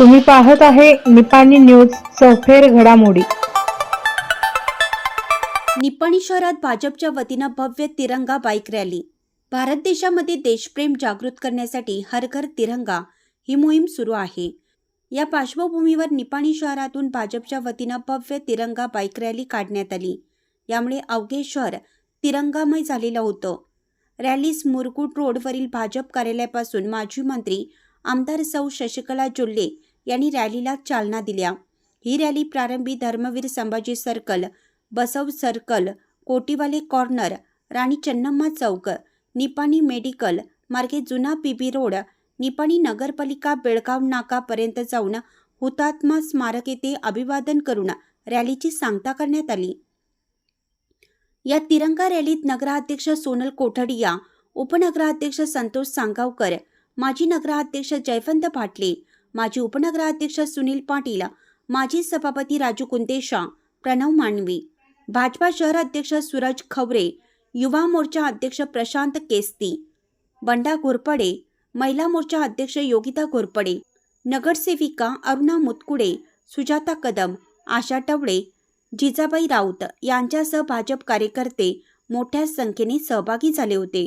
तुम्ही पाहत आहे निपाणी न्यूज चौफेर घडामोडी. निपाणी शहरात भाजपच्या वतीनं भव्य तिरंगा बाईक रॅली. भारत देशामध्ये देशप्रेम जागृत करण्यासाठी हर घर तिरंगा ही मोहीम सुरू आहे. या पार्श्वभूमीवर निपाणी शहरातून भाजपच्या वतीनं भव्य तिरंगा बाईक रॅली काढण्यात आली. यामुळे अवघे शहर तिरंगामय झालेलं होतं. रॅलीस मुरकुट रोडवरील भाजप कार्यालयापासून माजी मंत्री आमदार सौ शशिकला जुल्ले यांनी रॅलीला चालना दिल्या. ही रॅली प्रारंभी Dharmaveer Sambhaji circle Basava circle Kotiwale corner Rani Chennamma चौक निपाणी मेडिकल मार्गे जुना पीबी रोड निपाणी नगरपालिका बेळगाव नाकापर्यंत जाऊन हुतात्मा स्मारक येथे अभिवादन करून रॅलीची सांगता करण्यात आली. या तिरंगा रॅलीत नगराध्यक्ष सोनल कोठडिया उपनगराध्यक्ष संतोष सांगावकर माजी नगराध्यक्ष जयवंत पाटले माजी उपनगराध्यक्ष सुनील पाटील माजी सभापती राजू कुंदेशा प्रणव मांडवी भाजपा शहर अध्यक्ष सूरज खवरे युवा मोर्चा अध्यक्ष प्रशांत केस्ती बंडा घोरपडे महिला मोर्चा अध्यक्ष योगिता घोरपडे नगरसेविका अरुणा मुतकुडे सुजाता कदम आशा टवळे जिजाबाई राऊत यांच्यासह भाजप कार्यकर्ते मोठ्या संख्येने सहभागी झाले होते.